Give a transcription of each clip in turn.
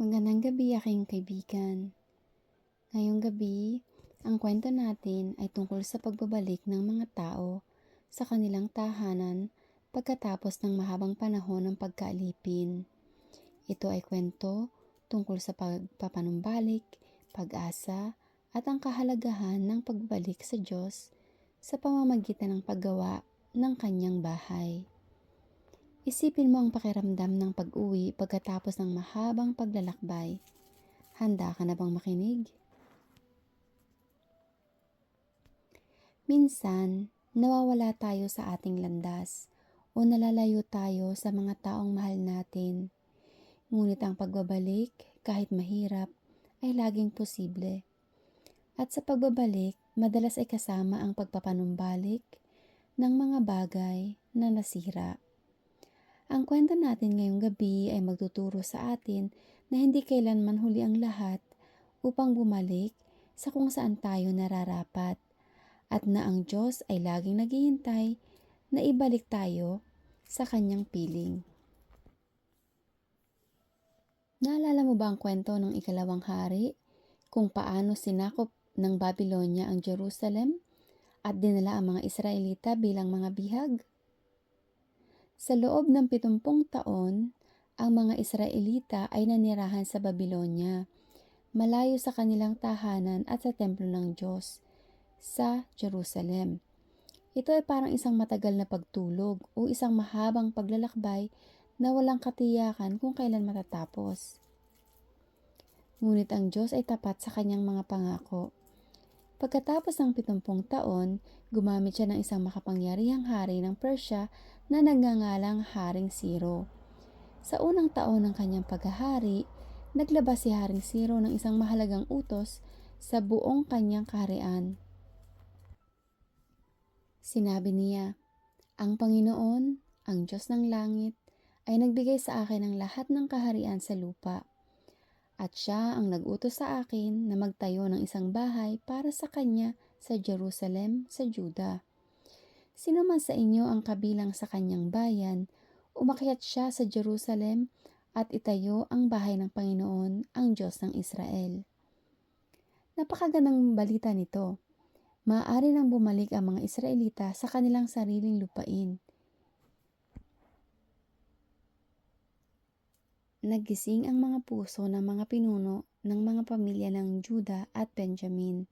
Magandang gabi aking kaibigan. Ngayong gabi, ang kwento natin ay tungkol sa pagbabalik ng mga tao sa kanilang tahanan pagkatapos ng mahabang panahon ng pagkaalipin. Ito ay kwento tungkol sa pagpapanumbalik, pag-asa, at ang kahalagahan ng pagbalik sa Diyos sa pamamagitan ng paggawa ng kanyang bahay. Isipin mo ang pakiramdam ng pag-uwi pagkatapos ng mahabang paglalakbay. Handa ka na bang makinig? Minsan, nawawala tayo sa ating landas o nalalayo tayo sa mga taong mahal natin. Ngunit ang pagbabalik, kahit mahirap, ay laging posible. At sa pagbabalik, madalas ay kasama ang pagpapanumbalik ng mga bagay na nasira. Ang kwento natin ngayong gabi ay magtuturo sa atin na hindi kailanman huli ang lahat upang bumalik sa kung saan tayo nararapat at na ang Diyos ay laging naghihintay na ibalik tayo sa kanyang piling. Naalala mo ba ang kwento ng ikalawang hari kung paano sinakop ng Babylonia ang Jerusalem at dinala ang mga Israelita bilang mga bihag? Sa loob ng pitumpong taon, ang mga Israelita ay nanirahan sa Babylonia, malayo sa kanilang tahanan at sa templo ng Diyos, sa Jerusalem. Ito ay parang isang matagal na pagtulog o isang mahabang paglalakbay na walang katiyakan kung kailan matatapos. Ngunit ang Diyos ay tapat sa kanyang mga pangako. Pagkatapos ng pitumpong taon, gumamit siya ng isang makapangyarihang hari ng Persia na nagngangalang Haring Siro. Sa unang taon ng kanyang paghahari, naglabas si Haring Siro ng isang mahalagang utos sa buong kanyang kaharian. Sinabi niya, Ang Panginoon, ang Diyos ng langit, ay nagbigay sa akin ng lahat ng kaharian sa lupa at siya ang nag-utos sa akin na magtayo ng isang bahay para sa kanya sa Jerusalem sa Juda. Sino man sa inyo ang kabilang sa kanyang bayan, umakyat siya sa Jerusalem at itayo ang bahay ng Panginoon, ang Diyos ng Israel. Napakagandang balita nito. Maaari nang bumalik ang mga Israelita sa kanilang sariling lupain Nagising ang mga puso ng mga pinuno ng mga pamilya ng Juda at Benjamin,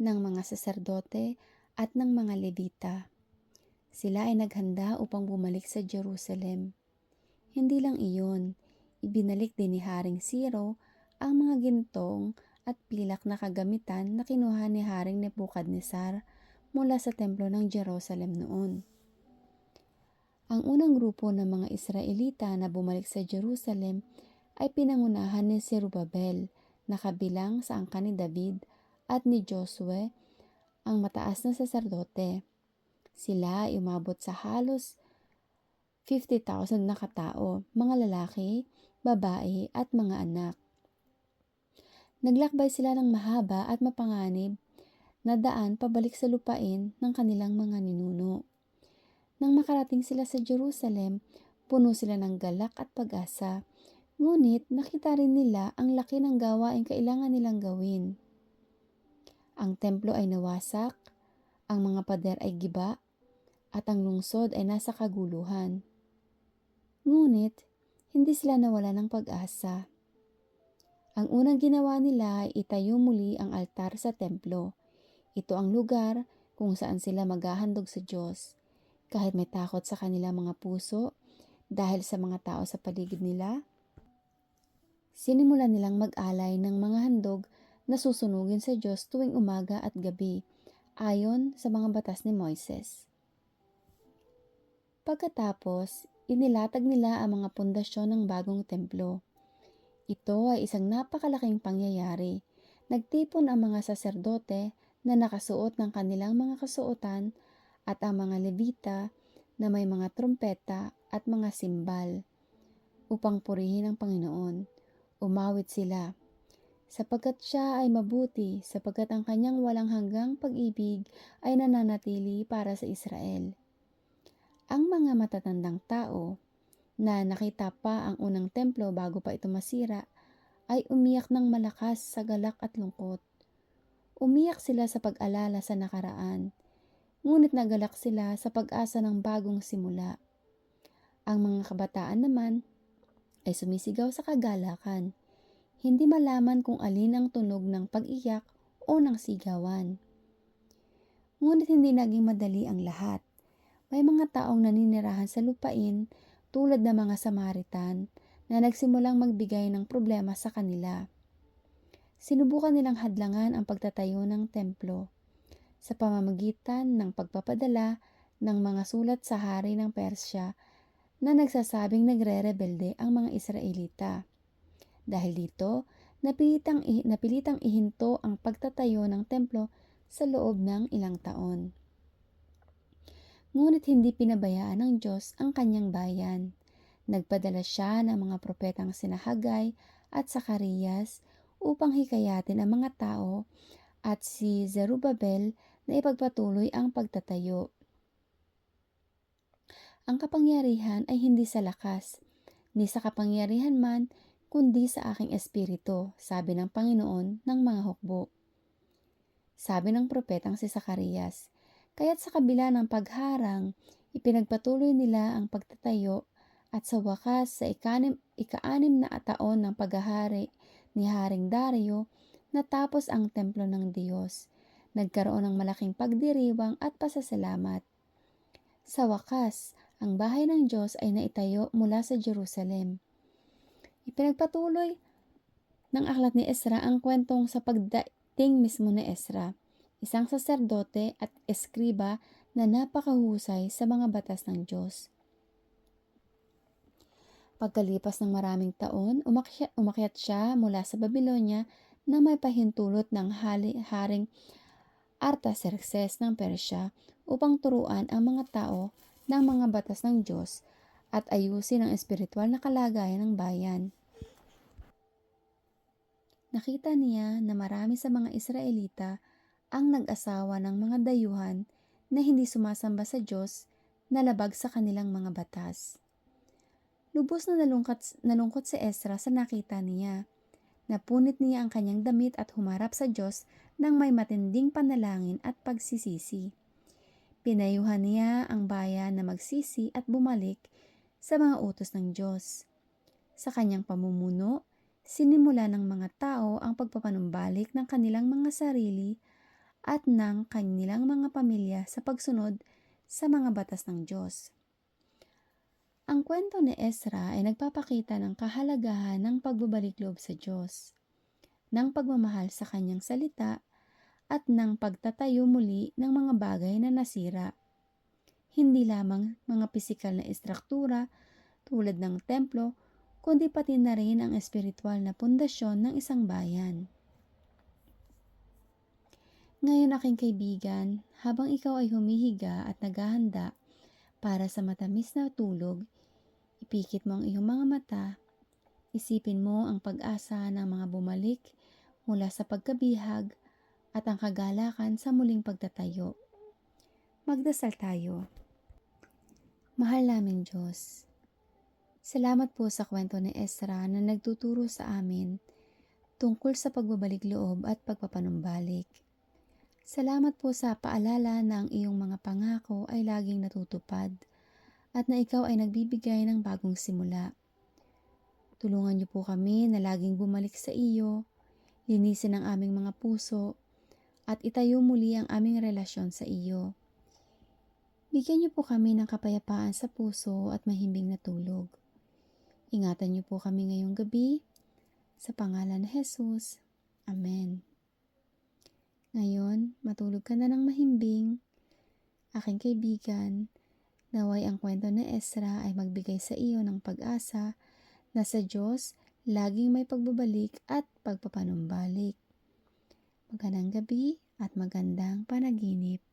ng mga saserdote at ng mga Levita. Sila ay naghanda upang bumalik sa Jerusalem. Hindi lang iyon, ibinalik din ni Haring Siro ang mga gintong at pilak na kagamitan na kinuha ni Haring Nebukadnesar mula sa templo ng Jerusalem noon. Ang unang grupo ng mga Israelita na bumalik sa Jerusalem ay pinangunahan ni Zerubabel na kabilang sa angkan ni David at ni Josue, ang mataas na saserdote. Sila ay umabot sa halos 50,000 na katao, mga lalaki, babae at mga anak. Naglakbay sila ng mahaba at mapanganib na daan pabalik sa lupain ng kanilang mga ninuno. Nang makarating sila sa Jerusalem, puno sila ng galak at pag-asa. Ngunit nakita rin nila ang laki ng gawaing kailangan nilang gawin. Ang templo ay nawasak, ang mga pader ay giba, at ang lungsod ay nasa kaguluhan. Ngunit, hindi sila nawala ng pag-asa. Ang unang ginawa nila ay itayo muli ang altar sa templo. Ito ang lugar kung saan sila maghahandog sa Diyos kahit may takot sa kanilang mga puso dahil sa mga tao sa paligid nila? Sinimulan nilang mag-alay ng mga handog na susunugin sa Diyos tuwing umaga at gabi ayon sa mga batas ni Moises. Pagkatapos, inilatag nila ang mga pundasyon ng bagong templo. Ito ay isang napakalaking pangyayari. Nagtipon ang mga saserdote na nakasuot ng kanilang mga kasuotan at ang mga levita na may mga trumpeta at mga simbal upang purihin ang Panginoon. Umawit sila sapagkat siya ay mabuti sapagkat ang kanyang walang hanggang pag-ibig ay nananatili para sa Israel. Ang mga matatandang tao na nakita pa ang unang templo bago pa ito masira ay umiyak ng malakas sa galak at lungkot. Umiyak sila sa pag-alala sa nakaraan, ngunit nagalak sila sa pag-asa ng bagong simula. Ang mga kabataan naman ay sumisigaw sa kagalakan, hindi malaman kung alin ang tunog ng pag-iyak o ng sigawan. Ngunit hindi naging madali ang lahat. May mga taong naninirahan sa lupain tulad ng mga Samaritan na nagsimulang magbigay ng problema sa kanila. Sinubukan nilang hadlangan ang pagtatayo ng templo sa pamamagitan ng pagpapadala ng mga sulat sa hari ng Persya na nagsasabing nagre-rebelde ang mga Israelita. Dahil dito, napilitang, napilitang ihinto ang pagtatayo ng templo sa loob ng ilang taon. Ngunit hindi pinabayaan ng Diyos ang kanyang bayan. Nagpadala siya ng mga propetang sinahagay at Sakarias upang hikayatin ang mga tao at si Zerubabel na ipagpatuloy ang pagtatayo. Ang kapangyarihan ay hindi sa lakas, ni sa kapangyarihan man, kundi sa aking espiritu, sabi ng Panginoon ng mga hukbo. Sabi ng propetang si Sakarias, kaya't sa kabila ng pagharang, ipinagpatuloy nila ang pagtatayo at sa wakas sa ikanim, ikaanim na taon ng paghahari ni Haring Dario, natapos ang templo ng Diyos. Nagkaroon ng malaking pagdiriwang at pasasalamat. Sa wakas, ang bahay ng Diyos ay naitayo mula sa Jerusalem. Ipinagpatuloy ng aklat ni Ezra ang kwentong sa pagda Ting mismo ni Ezra, isang saserdote at eskriba na napakahusay sa mga batas ng Diyos. Pagkalipas ng maraming taon, umakyat, siya mula sa Babylonia na may pahintulot ng hali, haring Artaxerxes ng Persya upang turuan ang mga tao ng mga batas ng Diyos at ayusin ang espiritual na kalagayan ng bayan. Nakita niya na marami sa mga Israelita ang nag-asawa ng mga dayuhan na hindi sumasamba sa Diyos na labag sa kanilang mga batas. Lubos na nalungkot, nalungkot si Ezra sa nakita niya. Napunit niya ang kanyang damit at humarap sa Diyos ng may matinding panalangin at pagsisisi. Pinayuhan niya ang bayan na magsisi at bumalik sa mga utos ng Diyos. Sa kanyang pamumuno, sinimula ng mga tao ang pagpapanumbalik ng kanilang mga sarili at ng kanilang mga pamilya sa pagsunod sa mga batas ng Diyos. Ang kwento ni Ezra ay nagpapakita ng kahalagahan ng pagbabalik loob sa Diyos, ng pagmamahal sa kanyang salita, at ng pagtatayo muli ng mga bagay na nasira. Hindi lamang mga pisikal na istruktura tulad ng templo kundi pati na rin ang espiritual na pundasyon ng isang bayan. Ngayon aking kaibigan, habang ikaw ay humihiga at naghahanda para sa matamis na tulog, ipikit mo ang iyong mga mata, isipin mo ang pag-asa ng mga bumalik mula sa pagkabihag at ang kagalakan sa muling pagtatayo. Magdasal tayo. Mahal namin Diyos, Salamat po sa kwento ni Ezra na nagtuturo sa amin tungkol sa pagbabalik loob at pagpapanumbalik. Salamat po sa paalala na ang iyong mga pangako ay laging natutupad at na ikaw ay nagbibigay ng bagong simula. Tulungan niyo po kami na laging bumalik sa iyo, linisin ang aming mga puso, at itayo muli ang aming relasyon sa iyo. Bigyan niyo po kami ng kapayapaan sa puso at mahimbing na tulog. Ingatan niyo po kami ngayong gabi. Sa pangalan ni Jesus. Amen. Ngayon, matulog ka na ng mahimbing. Aking kaibigan, naway ang kwento ni Ezra ay magbigay sa iyo ng pag-asa na sa Diyos laging may pagbabalik at pagpapanumbalik. Magandang gabi at magandang panaginip.